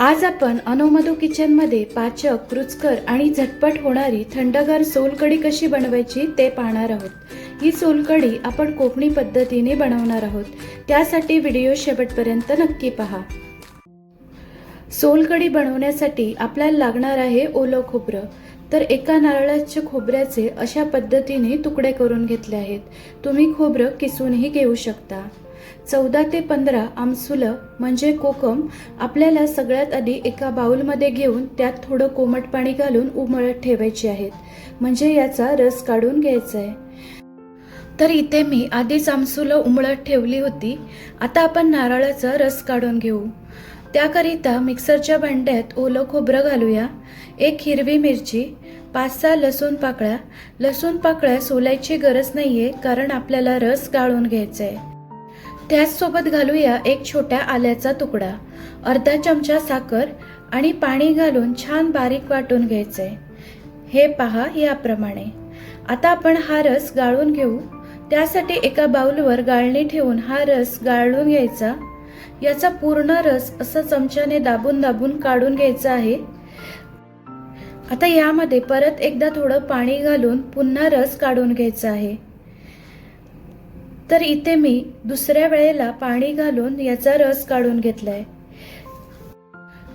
आज आपण अनोमधू किचनमध्ये पाचक रुचकर आणि झटपट होणारी थंडगार सोलकढी कशी बनवायची ते पाहणार आहोत. ही सोलकढी आपण कोकणी पद्धतीने बनवणार आहोत. त्यासाठी व्हिडिओ शेवटपर्यंत नक्की पहा. सोलकढी बनवण्यासाठी आपल्याला लागणार आहे ओलं खोबरं. तर एका नारळाच्या खोबऱ्याचे अशा पद्धतीने तुकडे करून घेतले आहेत. तुम्ही खोबरं किसूनही घेऊ शकता. चौदा ते पंधरा आमसुलं म्हणजे कोकम आपल्याला सगळ्यात आधी एका बाऊलमध्ये घेऊन त्यात थोडं कोमट पाणी घालून उमळत ठेवायची आहेत. म्हणजे याचा रस काढून घ्यायचा आहे. तर इथे मी आधीच आमसुलं उमळत ठेवली होती. आता आपण नारळाचा रस काढून घेऊ. त्याकरिता मिक्सरच्या भांड्यात ओलं खोबरं घालूया. एक हिरवी मिरची पाच सहा लसूण पाकळ्या. लसूण पाकळ्या सोलायची गरज नाहीये कारण आपल्याला रस गाळून घ्यायचा आहे. त्याचसोबत घालूया एक छोट्या आल्याचा तुकडा. अर्धा चमचा साखर आणि पाणी घालून छान बारीक वाटून घ्यायचे. हे पहा याप्रमाणे. आता आपण हा रस गाळून घेऊ. त्यासाठी एका बाउलवर गाळणी ठेवून हा रस गाळून घ्यायचा. याचा पूर्ण रस असा चमच्याने दाबून दाबून काढून घ्यायचा आहे. आता यामध्ये परत एकदा थोडं पाणी घालून पुन्हा रस काढून घ्यायचा आहे. तर इथे मी दुसऱ्या वेळेला पाणी घालून याचा रस काढून घेतलाय.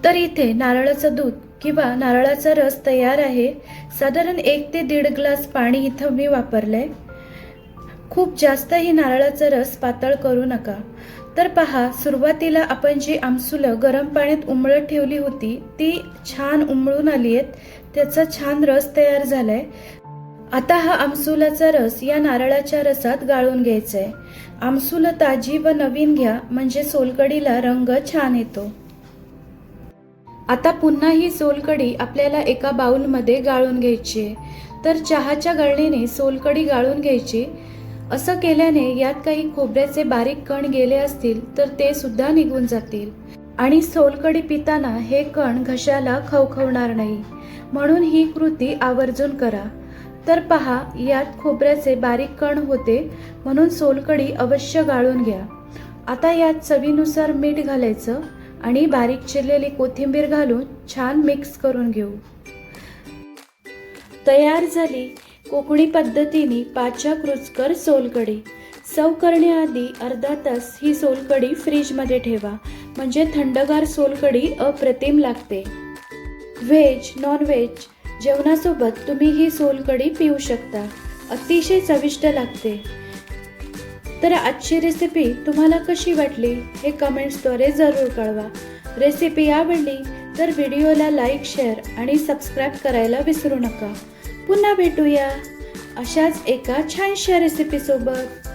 तर इथे नारळाचं दूध किंवा नारळाचा रस तयार आहे. साधारण एक ते दीड ग्लास पाणी इथं मी वापरलंय. खूप जास्तही नारळाचा रस पातळ करू नका. तर पहा सुरुवातीला आपण जी आमसुलं गरम पाण्यात उमळत ठेवली होती ती छान उमळून आली आहेत. त्याचा छान रस तयार झालाय. आता हा आमसुलाचा रस या नारळाच्या रसात गाळून घ्यायचा आहे आमसुल ताजी व नवीन घ्या म्हणजे सोलकडीला रंग छान येतो. आता पुन्हा ही सोलकडी आपल्याला एका बाउलमध्ये गाळून घ्यायची आहे. तर चहाच्या गाळणीने सोलकडी गाळून घ्यायची. असं केल्याने यात काही खोबऱ्याचे बारीक कण गेले असतील तर ते सुद्धा निघून जातील. आणि सोलकडी पिताना हे कण घशाला खवखवणार नाही. म्हणून ही कृती आवर्जून करा. तर पहा यात खोबऱ्याचे बारीक कण होते म्हणून सोलकडी अवश्य गाळून घ्या. आता यात चवीनुसार मीठ घालायचं आणि बारीक चिरलेली कोथिंबीर घालून छान मिक्स करून घेऊ. तयार झाली कोकणी पद्धतीने पाचक रुचकर सोलकढी. सव करण्याआधी अर्धा तास ही सोलकढी फ्रीजमध्ये ठेवा म्हणजे थंडगार सोलकढी अप्रतिम लागते. व्हेज नॉन व्हेज जेवणासोबत तुम्ही ही सोलकढी पिऊ शकता. अतिशय चविष्ट लागते. तर आजची रेसिपी तुम्हाला कशी वाटली हे कमेंट्सद्वारे जरूर कळवा. रेसिपी आवडली तर व्हिडिओला लाईक शेअर आणि सबस्क्राईब करायला विसरू नका. पुन्हा भेटूया. अशाच एका छानशा रेसिपीसोबत